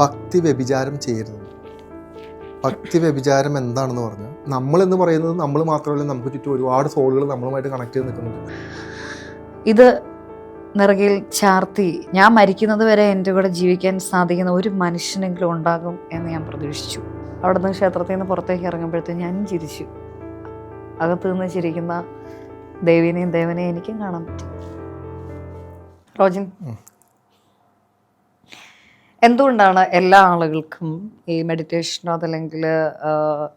ഭക്തി വ്യഭിചാരം ചെയ്യരുത്. ഭക്തി വ്യഭിചാരം എന്താണെന്ന് പറഞ്ഞാൽ നമ്മളെന്ന് പറയുന്നത് നമ്മൾ മാത്രമല്ല നമുക്ക് ചുറ്റും ഒരുപാട് സോളുകൾ നമ്മളുമായിട്ട് കണക്ട് ചെയ്ത് നിൽക്കുന്നുണ്ട്. ഇത് നിറകിൽ ചാർത്തി ഞാൻ മരിക്കുന്നത് വരെ എന്റെ കൂടെ ജീവിക്കാൻ സാധിക്കുന്ന ഒരു മനുഷ്യനെങ്കിലും ഉണ്ടാകും എന്ന് ഞാൻ പ്രതീക്ഷിച്ചു. അവിടുന്ന് ക്ഷേത്രത്തിൽ നിന്ന് പുറത്തേക്ക് ഇറങ്ങുമ്പോഴത്തേക്ക് ഞാൻ ചിരിച്ചു. അകത്ത് നിന്ന് ചിരിക്കുന്ന ദേവിനെയും ദേവനെയും എനിക്കും കാണാൻ പറ്റും. റോജിൻ. എന്തുകൊണ്ടാണ് എല്ലാ ആളുകൾക്കും ഈ മെഡിറ്റേഷനോ അതല്ലെങ്കിൽ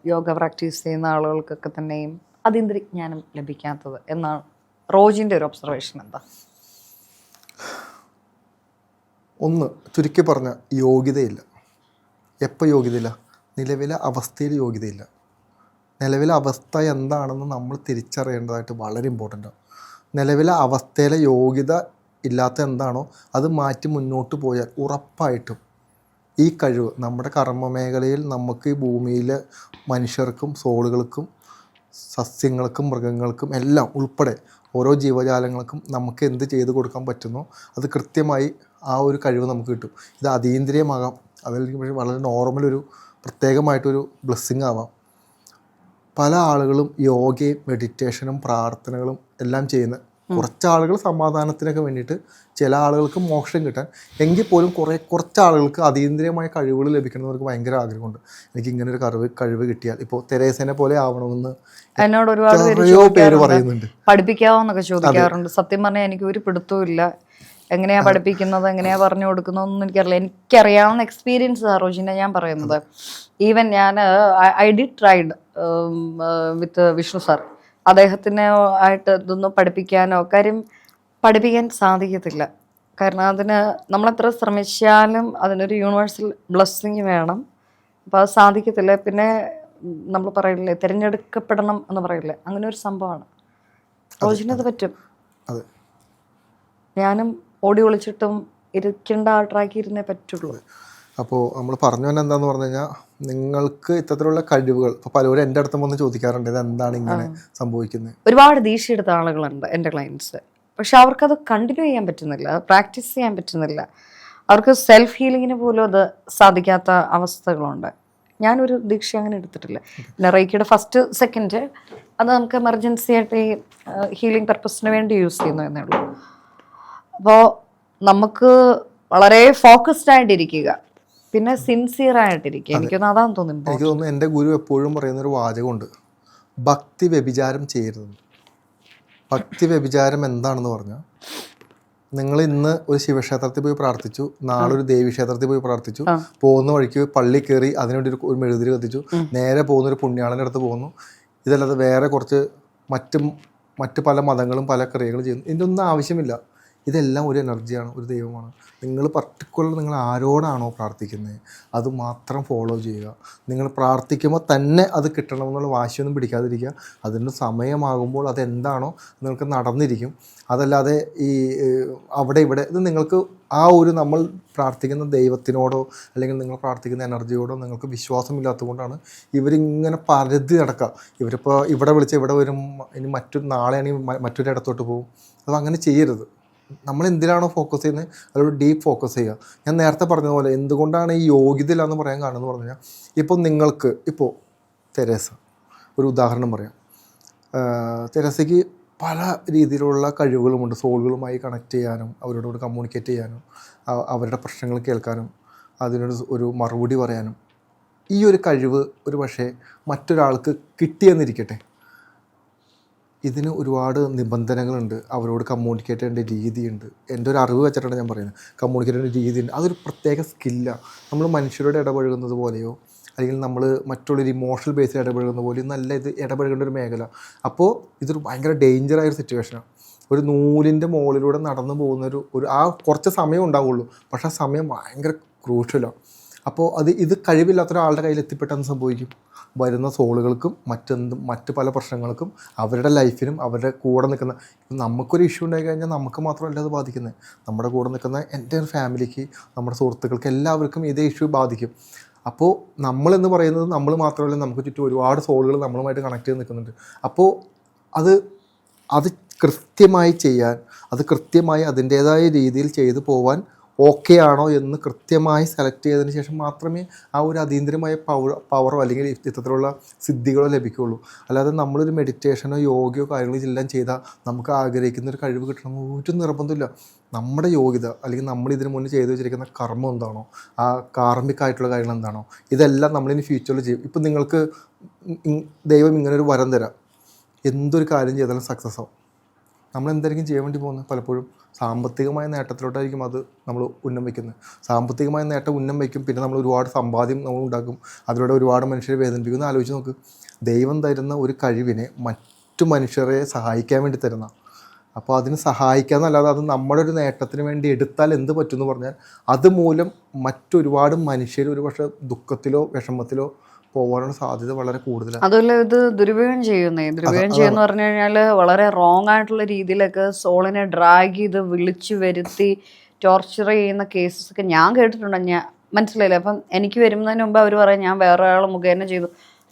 യോഗ പ്രാക്ടീസ് ചെയ്യുന്ന ആളുകൾക്കൊക്കെ തന്നെയും അതീന്ദ്രജ്ഞാനം ലഭിക്കാത്തത് എന്നാണ് റോജിന്റെ ഒരു ഒബ്സർവേഷൻ എന്താ? ഒന്ന് ചുരുക്കി പറഞ്ഞ യോഗ്യതയില്ല. എപ്പോൾ യോഗ്യതയില്ല? നിലവിലെ അവസ്ഥയിൽ യോഗ്യതയില്ല. നിലവിലെ അവസ്ഥ എന്താണെന്ന് നമ്മൾ തിരിച്ചറിയേണ്ടതായിട്ട് വളരെ ഇമ്പോർട്ടന്റ് ആണ്. നിലവിലെ അവസ്ഥയിലെ യോഗ്യത ഇല്ലാത്ത എന്താണോ അത് മാറ്റി മുന്നോട്ട് പോയാൽ ഉറപ്പായിട്ടും ഈ കഴിവ് നമ്മുടെ കർമ്മ മേഖലയിൽ നമുക്ക് ഈ ഭൂമിയിലെ മനുഷ്യർക്കും സോളുകൾക്കും സസ്യങ്ങൾക്കും മൃഗങ്ങൾക്കും എല്ലാം ഉൾപ്പെടെ ഓരോ ജീവജാലങ്ങൾക്കും നമുക്ക് എന്ത് ചെയ്തു കൊടുക്കാൻ പറ്റുന്നോ അത് കൃത്യമായി ആ ഒരു കഴിവ് നമുക്ക് കിട്ടും. ഇത് അതീന്ദ്രിയമാകാം. അതല്ലെങ്കിൽ വളരെ നോർമൽ ഒരു പ്രത്യേകമായിട്ടൊരു ബ്ലെസ്സിങ് ആവാം. പല ആളുകളും യോഗയും മെഡിറ്റേഷനും പ്രാർത്ഥനകളും എല്ലാം ചെയ്യുന്ന കുറച്ച് ആളുകൾ സമാധാനത്തിനൊക്കെ വേണ്ടിയിട്ട് ചില ആളുകൾക്ക് മോക്ഷം കിട്ടാൻ. എങ്കിൽ പോലും കുറേ കുറച്ച് ആളുകൾക്ക് അതീന്ദ്രിയമായ കഴിവുകൾ ലഭിക്കണമെന്നവർക്ക് ഭയങ്കര ആഗ്രഹമുണ്ട്. എനിക്ക് ഇങ്ങനെ ഒരു കഴിവ് കഴിവ് കിട്ടിയാൽ ഇപ്പോൾ തെരേസനെ പോലെ ആവണമെന്ന് എന്നോട് ഒരുപാട് പേര്. പറയുന്നുണ്ട്. പഠിപ്പിക്കാവോന്നൊക്കെ ചോദിക്കാറുണ്ട്. സത്യം പറഞ്ഞാൽ എനിക്ക് ഒരു പിടുത്തവും ഇല്ല. എങ്ങനെയാ പഠിപ്പിക്കുന്നത് എങ്ങനെയാ പറഞ്ഞു കൊടുക്കുന്നതെന്നും എനിക്കറിയില്ല. എനിക്കറിയാവുന്ന എക്സ്പീരിയൻസ് റോജിനെ ഞാൻ പറയുന്നത്. ഈവൻ ഞാൻ I did tried with Vishnu sir അദ്ദേഹത്തിന് ആയിട്ട് ഇതൊന്നും പഠിപ്പിക്കാനോ കാര്യം പഠിപ്പിക്കാൻ സാധിക്കത്തില്ല. കാരണം അതിന് നമ്മളെത്ര ശ്രമിച്ചാലും അതിനൊരു യൂണിവേഴ്സൽ ബ്ലെസ്സിങ് വേണം. അപ്പോൾ അത് സാധിക്കത്തില്ല. പിന്നെ നമ്മൾ പറയില്ലേ തിരഞ്ഞെടുക്കപ്പെടണം എന്ന് പറയില്ലേ അങ്ങനെ ഒരു സംഭവമാണ് റോജിനത് പറ്റും. ഞാനും ഓടി ഒളിച്ചിട്ടും ഇരിക്കേണ്ട ആ ട്രാക്കിൽ ഇരുന്നേ പറ്റുള്ളൂ അപ്പോൾ നമ്മൾ പറഞ്ഞു തന്നെ എന്താന്ന് പറഞ്ഞു കഴിഞ്ഞാൽ നിങ്ങൾക്ക് ഇത്തരത്തിലുള്ള കഴിവുകൾ ഇപ്പോൾ പലരും എന്റെ അടുത്തും വന്ന് ചോദിക്കാറുണ്ട് ഇത് എന്താണ് ഇങ്ങനെ സംഭവിക്കുന്നത് ഒരുപാട് ദീക്ഷ എടുത്ത ആളുകളുണ്ട് എന്റെ ക്ലയൻസ് പക്ഷെ അവർക്കത് കണ്ടിന്യൂ ചെയ്യാൻ പറ്റുന്നില്ല പ്രാക്ടീസ് ചെയ്യാൻ പറ്റുന്നില്ല. അവർക്ക് സെൽഫ് ഹീലിങ്ങിന് പോലും അത് സാധിക്കാത്ത അവസ്ഥകളുണ്ട്. ഞാനൊരു ദീക്ഷ അങ്ങനെ എടുത്തിട്ടില്ല. പിന്നെ റേക്കിയുടെ ഫസ്റ്റ് സെക്കൻഡ് അത് നമുക്ക് എമർജൻസി ആയിട്ട് ഈ ഹീലിംഗ് പർപ്പസിന് വേണ്ടി യൂസ് ചെയ്യുന്നു എന്നേ ഉള്ളൂ. അപ്പോൾ നമുക്ക് വളരെ ഫോക്കസ്ഡ് ആയിട്ടിരിക്കുക. പിന്നെ സിൻസിയർ ആയിട്ടിരിക്കുക. എനിക്കൊന്നും അതാന്ന് തോന്നുന്നു എനിക്ക് തോന്നുന്നു എന്റെ ഗുരു എപ്പോഴും പറയുന്ന ഒരു വാചകമുണ്ട്. ഭക്തി വ്യഭിചാരം ചെയ്യരുത് ഭക്തി വ്യഭിചാരം എന്താണെന്ന് പറഞ്ഞാൽ നിങ്ങൾ ഇന്ന് ഒരു ശിവക്ഷേത്രത്തിൽ പോയി പ്രാർത്ഥിച്ചു നാളെ ഒരു ദേവി ദേവീക്ഷേത്രത്തിൽ പോയി പ്രാർത്ഥിച്ചു പോകുന്ന വഴിക്ക് പള്ളി കയറി അതിനുവേണ്ടി ഒരു ഒരു മെഴുതിരി കത്തിച്ചു നേരെ പോകുന്ന ഒരു പുണ്യാളന്റെ അടുത്ത് പോകുന്നു. ഇതല്ലാതെ വേറെ കുറച്ച് മറ്റ് മറ്റ് പല മതങ്ങളും പല ക്രിയകളും ചെയ്യുന്നു. ഇതിന്റെ ഒന്നും ആവശ്യമില്ല. ഇതെല്ലാം ഒരു എനർജിയാണ് ഒരു ദൈവമാണ്. നിങ്ങൾ പർട്ടിക്കുലർ നിങ്ങൾ ആരോടാണോ പ്രാർത്ഥിക്കുന്നത് അത് മാത്രം ഫോളോ ചെയ്യുക. നിങ്ങൾ പ്രാർത്ഥിക്കുമ്പോൾ തന്നെ അത് കിട്ടണമെന്നുള്ള വാശിയൊന്നും പിടിക്കാതിരിക്കുക. അതിന് സമയമാകുമ്പോൾ അതെന്താണോ നിങ്ങൾക്ക് നടന്നിരിക്കും. അതല്ലാതെ ഈ അവിടെ ഇവിടെ ഇത് നിങ്ങൾക്ക് ആ ഒരു നമ്മൾ പ്രാർത്ഥിക്കുന്ന ദൈവത്തിനോടോ അല്ലെങ്കിൽ നിങ്ങൾ പ്രാർത്ഥിക്കുന്ന എനർജിയോടോ നിങ്ങൾക്ക് വിശ്വാസമില്ലാത്തതുകൊണ്ടാണ് ഇവരിങ്ങനെ പരതി നടക്കുക. ഇവരിപ്പോൾ ഇവിടെ വിളിച്ച് ഇവിടെ വരും ഇനി മറ്റൊരു നാളെയാണെങ്കിൽ മറ്റൊരിടത്തോട്ട് പോകും. അപ്പോൾ അങ്ങനെ ചെയ്യരുത്. നമ്മൾ എന്തിനാണോ ഫോക്കസ് ചെയ്യുന്നത് അതിലൊരു ഡീപ്പ് ഫോക്കസ് ചെയ്യുക. ഞാൻ നേരത്തെ പറഞ്ഞതുപോലെ എന്തുകൊണ്ടാണ് ഈ യോഗ്യത ഇല്ലാന്ന് പറയാൻ കാരണം എന്ന് പറഞ്ഞു കഴിഞ്ഞാൽ ഇപ്പോൾ നിങ്ങൾക്ക് ഇപ്പോൾ തെരേസ ഒരു ഉദാഹരണം പറയാം. തെരേസയ്ക്ക് പല രീതിയിലുള്ള കഴിവുകളുമുണ്ട്. സോളുകളുമായി കണക്ട് ചെയ്യാനും അവരോട് കമ്മ്യൂണിക്കേറ്റ് ചെയ്യാനും അവരുടെ പ്രശ്നങ്ങൾ കേൾക്കാനും അതിനൊരു ഒരു മറുപടി പറയാനും ഈ ഒരു കഴിവ് ഒരു പക്ഷേ മറ്റൊരാൾക്ക് കിട്ടിയെന്നിരിക്കട്ടെ. ഇതിന് ഒരുപാട് നിബന്ധനകളുണ്ട്. അവരോട് കമ്മ്യൂണിക്കേറ്റ് ചെയ്യേണ്ട രീതിയുണ്ട്. എന്റെ ഒരു അറിവ് വെച്ചിട്ടാണ് ഞാൻ പറയുന്നത്. കമ്മ്യൂണിക്കേറ്റ് ചെയ്യേണ്ട രീതിയുണ്ട്. അതൊരു പ്രത്യേക സ്കില്ലാണ് നമ്മൾ മനുഷ്യരോട് ഇടപഴകുന്നത് പോലെയോ അല്ലെങ്കിൽ നമ്മൾ മറ്റുള്ളൊരു ഇമോഷണൽ ബേസിൽ ഇടപഴകുന്ന പോലെയോ നല്ല ഇത് ഇടപഴകേണ്ട ഒരു മേഖല. അപ്പോൾ ഇതൊരു ഭയങ്കര ഡേഞ്ചറായ ഒരു സിറ്റുവേഷനാണ് ഒരു നൂലിന്റെ മുകളിലൂടെ നടന്നു പോകുന്നൊരു ഒരു ആ കുറച്ച് സമയം ഉണ്ടാവുള്ളൂ. പക്ഷേ ആ സമയം ഭയങ്കര ക്രൂഷ്യലാണ് അപ്പോൾ അത് ഇത് കഴിവില്ലാത്ത ഒരാളുടെ കയ്യിൽ എത്തിപ്പെട്ടെന്ന് സംഭവിക്കും. വരുന്ന സോളുകൾക്കും മറ്റെന്തും മറ്റ് പല പ്രശ്നങ്ങൾക്കും അവരുടെ ലൈഫിനും അവരുടെ കൂടെ നിൽക്കുന്ന ഇപ്പം നമുക്കൊരു ഇഷ്യൂ ഉണ്ടായി കഴിഞ്ഞാൽ നമുക്ക് മാത്രമല്ല അത് ബാധിക്കുന്നത് നമ്മുടെ കൂടെ നിൽക്കുന്ന എന്റെ ഫാമിലിക്ക് നമ്മുടെ സുഹൃത്തുക്കൾക്ക് എല്ലാവർക്കും ഇതേ ഇഷ്യൂ ബാധിക്കും. അപ്പോൾ നമ്മളെന്ന് പറയുന്നത് നമ്മൾ മാത്രമല്ല നമുക്ക് ചുറ്റും ഒരുപാട് സോളുകൾ നമ്മളുമായിട്ട് കണക്ട് ചെയ്ത് നിൽക്കുന്നുണ്ട്. അപ്പോൾ അത് അത് കൃത്യമായി ചെയ്യാൻ അത് കൃത്യമായി അതിന്റേതായ രീതിയിൽ ചെയ്തു പോവാൻ ഓക്കെ ആണോ എന്ന് കൃത്യമായി സെലക്ട് ചെയ്തതിന് ശേഷം മാത്രമേ ആ ഒരു അതീന്ദ്രമായ പവർ പവറോ അല്ലെങ്കിൽ ഇത്തരത്തിലുള്ള സിദ്ധികളോ ലഭിക്കുകയുള്ളൂ. അല്ലാതെ നമ്മളൊരു മെഡിറ്റേഷനോ യോഗയോ കാര്യങ്ങളോ എല്ലാം ചെയ്താൽ നമുക്ക് ആഗ്രഹിക്കുന്ന ഒരു കഴിവ് കിട്ടണം ഒരു നിർബന്ധമില്ല നമ്മുടെ യോഗ്യത അല്ലെങ്കിൽ നമ്മൾ ഇതിനു മുന്നേ ചെയ്തു വെച്ചിരിക്കുന്ന കർമ്മം എന്താണോ ആ കാർമ്മികമായിട്ടുള്ള കാര്യങ്ങൾ എന്താണോ ഇതെല്ലാം നമ്മളിനി ഫ്യൂച്ചറിൽ ചെയ്യും. ഇപ്പം നിങ്ങൾക്ക് ദൈവം ഇങ്ങനെ ഒരു വരം തരാം. എന്തൊരു കാര്യം ചെയ്താലും സക്സസ് ആവും. നമ്മൾ എന്തായിരിക്കും ചെയ്യാൻ വേണ്ടി പോകുന്നത്? പലപ്പോഴും സാമ്പത്തികമായ നേട്ടത്തിലോട്ടായിരിക്കും അത് നമ്മൾ ഉന്നം വയ്ക്കുന്നത് സാമ്പത്തികമായ നേട്ടം ഉന്നം വയ്ക്കും പിന്നെ നമ്മൾ ഒരുപാട് സമ്പാദ്യം നമ്മൾ ഉണ്ടാക്കും. അതിലൂടെ ഒരുപാട് മനുഷ്യരെ വേദനിപ്പിക്കുന്ന. ആലോചിച്ച് നോക്ക്. ദൈവം തരുന്ന ഒരു കഴിവിനെ മറ്റു മനുഷ്യരെ സഹായിക്കാൻ വേണ്ടി തരുന്ന. അപ്പോൾ അതിന് സഹായിക്കാമെന്നല്ലാതെ അത് നമ്മുടെ ഒരു നേട്ടത്തിന് വേണ്ടി എടുത്താൽ എന്ത് പറ്റുമെന്ന് പറഞ്ഞാൽ അതുമൂലം മറ്റൊരുപാട് മനുഷ്യർ ഒരു പക്ഷേ ദുഃഖത്തിലോ വിഷമത്തിലോ പോകാനുള്ള സാധ്യത വളരെ കൂടുതലാണ് അതല്ല ഇത് ദുരുപയോഗം ചെയ്യുന്നേ. ദുരുപയോഗം ചെയ്യുന്ന പറഞ്ഞു കഴിഞ്ഞാൽ വളരെ റോങ് ആയിട്ടുള്ള രീതിയിലൊക്കെ സോളിനെ ഡ്രാഗ് ചെയ്ത് വിളിച്ചു വരുത്തി ടോർച്ചർ ചെയ്യുന്ന കേസസ് ഒക്കെ ഞാൻ കേട്ടിട്ടുണ്ട്. ഞാൻ മനസ്സിലായില്ല? അപ്പം എനിക്ക് വരുന്നതിന് മുമ്പ് അവർ പറയും ഞാൻ വേറെ ഒരാൾ മുഖേന ചെയ്തു.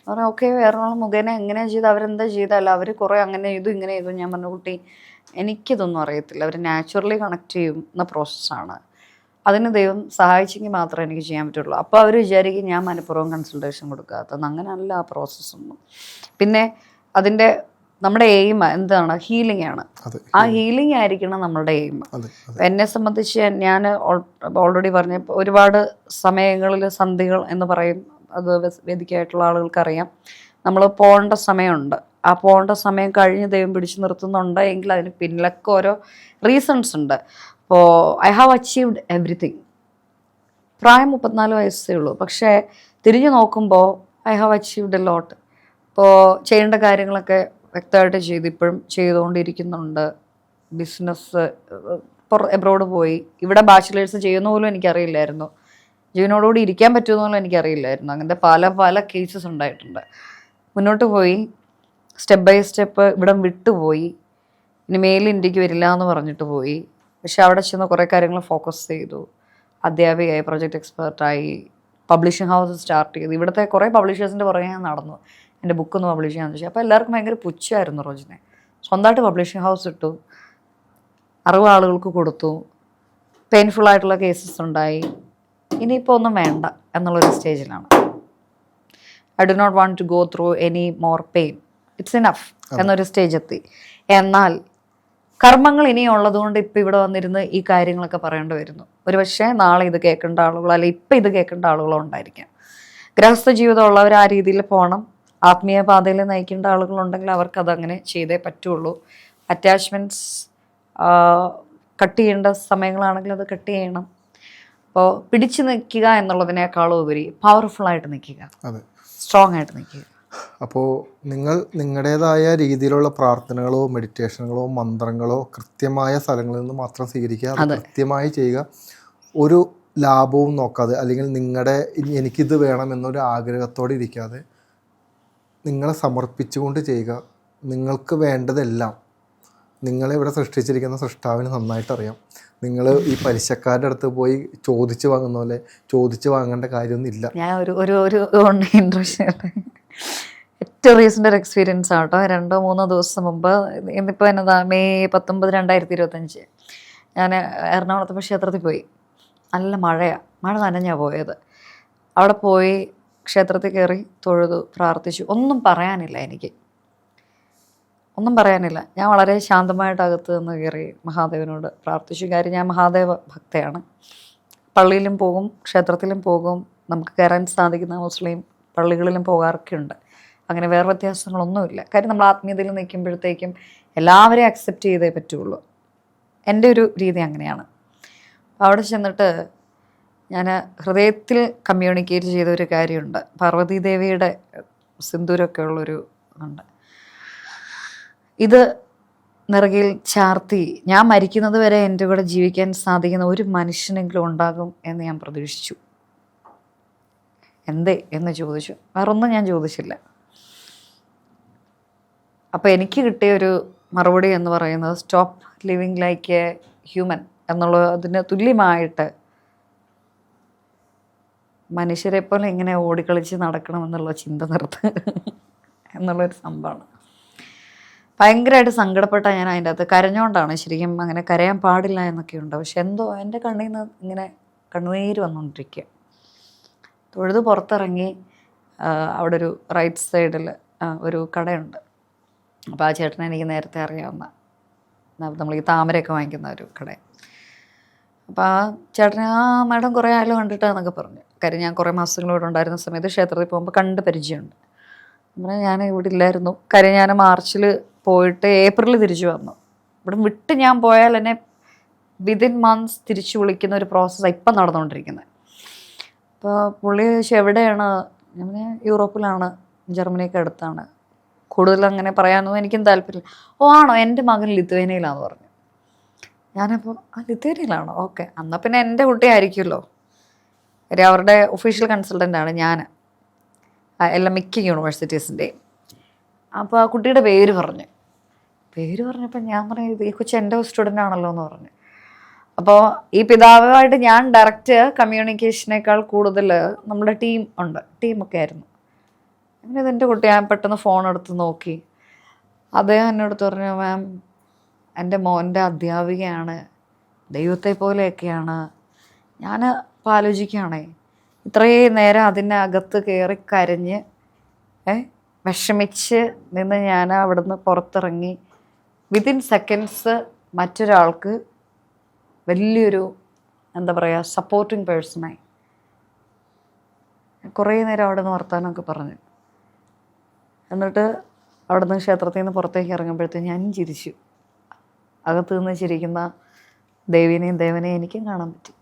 പറയാം ഓക്കെ വേറെ ഒരാൾ മുഖേന എങ്ങനെ ചെയ്തു അവരെന്താ ചെയ്തല്ല അവർ കുറേ അങ്ങനെ ചെയ്തു ഇങ്ങനെ ചെയ്തു. ഞാൻ പറഞ്ഞു കുട്ടി എനിക്കിതൊന്നും അറിയത്തില്ല. അവർ നാച്ചുറലി കണക്ട് ചെയ്യുന്ന പ്രോസസ്സാണ് അതിന് ദൈവം സഹായിച്ചെങ്കിൽ മാത്രമേ എനിക്ക് ചെയ്യാൻ പറ്റുള്ളൂ. അപ്പോൾ അവർ വിചാരിക്കും ഞാൻ മനഃപൂർവം കൺസൾട്ടേഷൻ കൊടുക്കാത്തത് അങ്ങനെയല്ല ആ പ്രോസസ്സൊന്നും പിന്നെ അതിന്റെ നമ്മുടെ എയിം എന്താണ്? ഹീലിംഗ് ആണ്. ആ ഹീലിംഗ് ആയിരിക്കണം നമ്മുടെ എയിം എന്നെ സംബന്ധിച്ച് ഞാൻ ഓൾറെഡി പറഞ്ഞ ഒരുപാട് സമയങ്ങളിൽ സന്ധികൾ എന്ന് പറയും. അത് വേദിക്കായിട്ടുള്ള ആളുകൾക്കറിയാം. നമ്മൾ പോകേണ്ട സമയമുണ്ട്. ആ പോകേണ്ട സമയം കഴിഞ്ഞ് ദൈവം പിടിച്ചു നിർത്തുന്നുണ്ട്. എങ്കിൽ അതിന് പിന്നിലൊക്കെ ഓരോ റീസൺസ് ഉണ്ട്. അപ്പോൾ ഐ ഹാവ് അച്ചീവ്ഡ് എവറിത്തിങ് പ്രായം മുപ്പത്തിനാല് വയസ്സേ ഉള്ളൂ. പക്ഷേ തിരിഞ്ഞു നോക്കുമ്പോൾ I have achieved a lot ഇപ്പോൾ ചെയ്യേണ്ട കാര്യങ്ങളൊക്കെ വ്യക്തമായിട്ട് ചെയ്ത്. ഇപ്പോഴും ചെയ്തുകൊണ്ടിരിക്കുന്നുണ്ട്. ബിസിനസ് എബ്രോഡ് പോയി. ഇവിടെ ബാച്ചിലേഴ്സ് ചെയ്യുന്ന പോലും എനിക്കറിയില്ലായിരുന്നു. ജീവനോടുകൂടി ഇരിക്കാൻ പറ്റുമെന്ന് പോലും എനിക്കറിയില്ലായിരുന്നു. അങ്ങനത്തെ പല പല കേസസ് ഉണ്ടായിട്ടുണ്ട്. മുന്നോട്ട് പോയി. സ്റ്റെപ്പ് ബൈ സ്റ്റെപ്പ് ഇവിടം വിട്ടുപോയി. ഇനി മേലിൽ ഇന്ത്യയ്ക്ക് വരില്ല എന്ന് പറഞ്ഞിട്ട് പോയി. പക്ഷെ അവിടെ ചെന്ന് കുറേ കാര്യങ്ങൾ ഫോക്കസ് ചെയ്തു. അധ്യാപികയായി പ്രൊജക്ട് എക്സ്പേർട്ടായി പബ്ലിഷിംഗ് ഹൗസ് സ്റ്റാർട്ട് ചെയ്തു. ഇവിടുത്തെ കുറേ പബ്ലിഷേഴ്സിന്റെ പുറകെ ഞാൻ നടന്നു. എന്റെ ബുക്കൊന്ന് പബ്ലിഷ് ചെയ്യാന്ന് വെച്ചാൽ അപ്പോൾ എല്ലാവർക്കും ഭയങ്കര പുച്ഛമായിരുന്നു റോജിനെ. സ്വന്തമായിട്ട് പബ്ലിഷിംഗ് ഹൗസ് ഇട്ടു. അറിവ് ആളുകൾക്ക് കൊടുത്തു. പെയിൻഫുൾ ആയിട്ടുള്ള കേസസ് ഉണ്ടായി. ഇനിയിപ്പോൾ ഒന്നും വേണ്ട എന്നുള്ളൊരു സ്റ്റേജിലാണ് I do not want to go through any more pain it's enough എന്നൊരു സ്റ്റേജ് എത്തി. എന്നാൽ കർമ്മങ്ങൾ ഇനിയുള്ളത് കൊണ്ട് ഇപ്പം ഇവിടെ വന്നിരുന്ന് ഈ കാര്യങ്ങളൊക്കെ പറയേണ്ടി വരുന്നു. ഒരു പക്ഷേ നാളെ ഇത് കേൾക്കേണ്ട ആളുകളോ അല്ലെങ്കിൽ ഇപ്പം ഇത് കേൾക്കേണ്ട ആളുകളോ ഉണ്ടായിരിക്കാം. ഗൃഹസ്ഥ ജീവിതമുള്ളവർ ആ രീതിയിൽ പോകണം ആത്മീയ പാതയിൽ നയിക്കേണ്ട ആളുകളുണ്ടെങ്കിൽ അവർക്ക് അതങ്ങനെ ചെയ്തേ പറ്റുള്ളൂ. അറ്റാച്ച്മെന്റ്സ് കട്ട് ചെയ്യേണ്ട സമയങ്ങളാണെങ്കിൽ അത് കട്ട് ചെയ്യണം. അപ്പോൾ പിടിച്ചു നിൽക്കുക എന്നുള്ളതിനേക്കാളും ഉപരി പവർഫുൾ ആയിട്ട് നിൽക്കുക. അതെ. സ്ട്രോങ് ആയിട്ട് നിൽക്കുക. അപ്പോൾ നിങ്ങൾ നിങ്ങളുടേതായ രീതിയിലുള്ള പ്രാർത്ഥനകളോ മെഡിറ്റേഷനുകളോ മന്ത്രങ്ങളോ കൃത്യമായ സ്ഥലങ്ങളിൽ നിന്ന് മാത്രം സ്വീകരിക്കുക. അത് കൃത്യമായി ചെയ്യുക. ഒരു ലാഭവും നോക്കാതെ അല്ലെങ്കിൽ നിങ്ങളുടെ എനിക്കിത് വേണം എന്നൊരു ആഗ്രഹത്തോടെ ഇരിക്കാതെ നിങ്ങളെ സമർപ്പിച്ചുകൊണ്ട് ചെയ്യുക. നിങ്ങൾക്ക് വേണ്ടതെല്ലാം നിങ്ങളെ ഇവിടെ സൃഷ്ടിച്ചിരിക്കുന്ന സൃഷ്ടാവിന് നന്നായിട്ട് അറിയാം. നിങ്ങൾ ഈ പലിശക്കാരുടെ അടുത്ത് പോയി ചോദിച്ചു വാങ്ങുന്ന പോലെ ചോദിച്ചു വാങ്ങേണ്ട കാര്യമൊന്നുമില്ല ഞാൻ ഒരു ഒരു ഒരു ഇൻട്രസ്റ്റ് ഏറ്റവും റീസെന്റ് ഒരു എക്സ്പീരിയൻസ് ആട്ടോ രണ്ടോ മൂന്നോ ദിവസം മുമ്പ് ഇന്നിപ്പോൾ എന്നതാ മെയ് പത്തൊമ്പത് രണ്ടായിരത്തി ഇരുപത്തഞ്ച് ഞാൻ എറണാകുളത്ത് ക്ഷേത്രത്തിൽ പോയി. നല്ല മഴയാണ് മഴ നനഞ്ഞാണ് പോയത്. അവിടെ പോയി ക്ഷേത്രത്തിൽ കയറി തൊഴുതു പ്രാർത്ഥിച്ചു. ഒന്നും പറയാനില്ല എനിക്ക്. ഒന്നും പറയാനില്ല. ഞാൻ വളരെ ശാന്തമായിട്ട് അകത്ത് നിന്ന് കയറി മഹാദേവനോട് പ്രാർത്ഥിച്ചു. കാര്യം ഞാൻ മഹാദേവ ഭക്തയാണ്. പള്ളിയിലും പോകും ക്ഷേത്രത്തിലും പോകും. നമുക്ക് കയറാൻ സാധിക്കുന്ന മുസ്ലിം പള്ളികളിലും പോകാറൊക്കെ ഉണ്ട് അങ്ങനെ വേറെ വ്യത്യാസങ്ങളൊന്നുമില്ല. കാര്യം നമ്മൾ ആത്മീയതയിൽ നിൽക്കുമ്പോഴത്തേക്കും എല്ലാവരെയും അക്സെപ്റ്റ് ചെയ്തേ പറ്റുള്ളൂ. എന്റെ ഒരു രീതി അങ്ങനെയാണ്. അവിടെ ചെന്നിട്ട് ഞാൻ ഹൃദയത്തിൽ കമ്മ്യൂണിക്കേറ്റ് ചെയ്ത ഒരു കാര്യമുണ്ട്. പാർവതീദേവിയുടെ സിന്ദൂരമൊക്കെ ഉള്ളൊരു ഉണ്ട്. ഇത് നിറകിൽ ചാർത്തി ഞാൻ മരിക്കുന്നത് വരെ എന്റെ കൂടെ ജീവിക്കാൻ സാധിക്കുന്ന ഒരു മനുഷ്യനെങ്കിലും ഉണ്ടാകും എന്ന് ഞാൻ പ്രതീക്ഷിച്ചു. എന്തേ എന്ന് ചോദിച്ചു. വേറൊന്നും ഞാൻ ചോദിച്ചില്ല. അപ്പോൾ എനിക്ക് കിട്ടിയ ഒരു മറുപടി എന്ന് പറയുന്നത് stop living like a human എന്നുള്ള അതിന് തുല്യമായിട്ട് മനുഷ്യരെ പോലെ ഇങ്ങനെ ഓടിക്കളിച്ച് നടക്കണം എന്നുള്ള ചിന്ത നിർത്ത് എന്നുള്ളൊരു സംഭവമാണ്. ഭയങ്കരമായിട്ട് സങ്കടപ്പെട്ട ഞാൻ അതിന്റെ അകത്ത്. കരഞ്ഞോണ്ടാണ് ശരിക്കും അങ്ങനെ കരയാൻ പാടില്ല എന്നൊക്കെ ഉണ്ട്. പക്ഷെ എന്തോ എന്റെ കണ്ണിൽ നിന്ന് ഇങ്ങനെ കണ്ണുനീര് വന്നുകൊണ്ടിരിക്കുക തൊഴുത് പുറത്തിറങ്ങി അവിടെ ഒരു റൈറ്റ് സൈഡിൽ ഒരു കടയുണ്ട്. അപ്പോൾ ആ ചേട്ടനെ എനിക്ക് നേരത്തെ അറിയാവുന്ന. നമ്മൾ ഈ താമരയൊക്കെ വാങ്ങിക്കുന്ന ഒരു കട. അപ്പോൾ ആ ചേട്ടനെ ആ മാഡം കുറേ ആയാലും കണ്ടിട്ടാന്നൊക്കെ പറഞ്ഞു. കാര്യം ഞാൻ കുറേ മാസങ്ങളോട് ഉണ്ടായിരുന്ന സമയത്ത് ക്ഷേത്രത്തിൽ പോകുമ്പോൾ കണ്ട് പരിചയമുണ്ട്. അങ്ങനെ ഞാൻ ഇവിടെ ഇല്ലായിരുന്നു. കാര്യം ഞാൻ മാർച്ചിൽ പോയിട്ട് ഏപ്രിലിൽ തിരിച്ചു വന്നു. ഇവിടെ വിട്ട് ഞാൻ പോയാൽ എന്നെ വിതിൻ മന്ത്സ് തിരിച്ചു വിളിക്കുന്ന ഒരു പ്രോസസ്സാണ് ഇപ്പം നടന്നുകൊണ്ടിരിക്കുന്നത് അപ്പോൾ പുള്ളി ചോദിച്ചു എവിടെയാണ്? ഞാൻ യൂറോപ്പിലാണ്. ജർമ്മനിയൊക്കെ അടുത്താണ്. കൂടുതൽ അങ്ങനെ പറയാനൊന്നും എനിക്കും താല്പര്യമില്ല. ഓ ആണോ? എന്റെ മകൻ ലിത്വേനയിലാന്ന് പറഞ്ഞു. ഞാനപ്പോൾ ആ ലിത്വേനയിലാണോ? ഓക്കെ. എന്നാൽ പിന്നെ എന്റെ കുട്ടിയായിരിക്കുമല്ലോ കാര്യം അവരുടെ ഒഫീഷ്യൽ കൺസൾട്ടന്റ് ആണ് ഞാൻ എല്ലാ മിക്ക യൂണിവേഴ്സിറ്റീസിന്റെയും അപ്പോൾ ആ കുട്ടിയുടെ പേര് പറഞ്ഞു. പേര് പറഞ്ഞപ്പോൾ ഞാൻ പറഞ്ഞു "ഇത് ഈ കൊച്ചു എന്റെ സ്റ്റുഡന്റ് ആണല്ലോ എന്ന് പറഞ്ഞു. അപ്പോൾ ഈ പിതാവുമായിട്ട് ഞാൻ ഡയറക്റ്റ് കമ്മ്യൂണിക്കേഷനേക്കാൾ കൂടുതൽ നമ്മുടെ ടീം ഉണ്ട്. ടീമൊക്കെ ആയിരുന്നു. അങ്ങനെ ഇതെന്റെ കുട്ടി ഞാൻ പെട്ടെന്ന് ഫോൺ എടുത്ത് നോക്കി. അദ്ദേഹം എന്നോട് പറഞ്ഞു മാം എന്റെ മോന്റെ അധ്യാപികയാണ് ദൈവത്തെ പോലെയൊക്കെയാണ്. ഞാൻ ആലോചിക്കുകയാണേ ഇത്രയും നേരം അതിന്റെ അകത്ത് കയറി കരഞ്ഞ് ഏ വിഷമിച്ച് നിന്ന് ഞാൻ അവിടുന്ന് പുറത്തിറങ്ങി. വിതിൻ സെക്കൻഡ്സ് മറ്റൊരാൾക്ക് വലിയൊരു എന്താ പറയുക സപ്പോർട്ടിങ് പേഴ്സണായി കുറേ നേരം അവിടെ നിന്ന് വർത്താനമൊക്കെ പറഞ്ഞു. എന്നിട്ട് അവിടെ നിന്ന് ക്ഷേത്രത്തിൽ നിന്ന് പുറത്തേക്ക് ഇറങ്ങുമ്പോഴത്തേക്ക് ഞാൻ ചിരിച്ചു. അകത്തു നിന്ന് ചിരിക്കുന്ന ദേവിനെയും ദേവനെയും എനിക്കും കാണാൻ പറ്റി.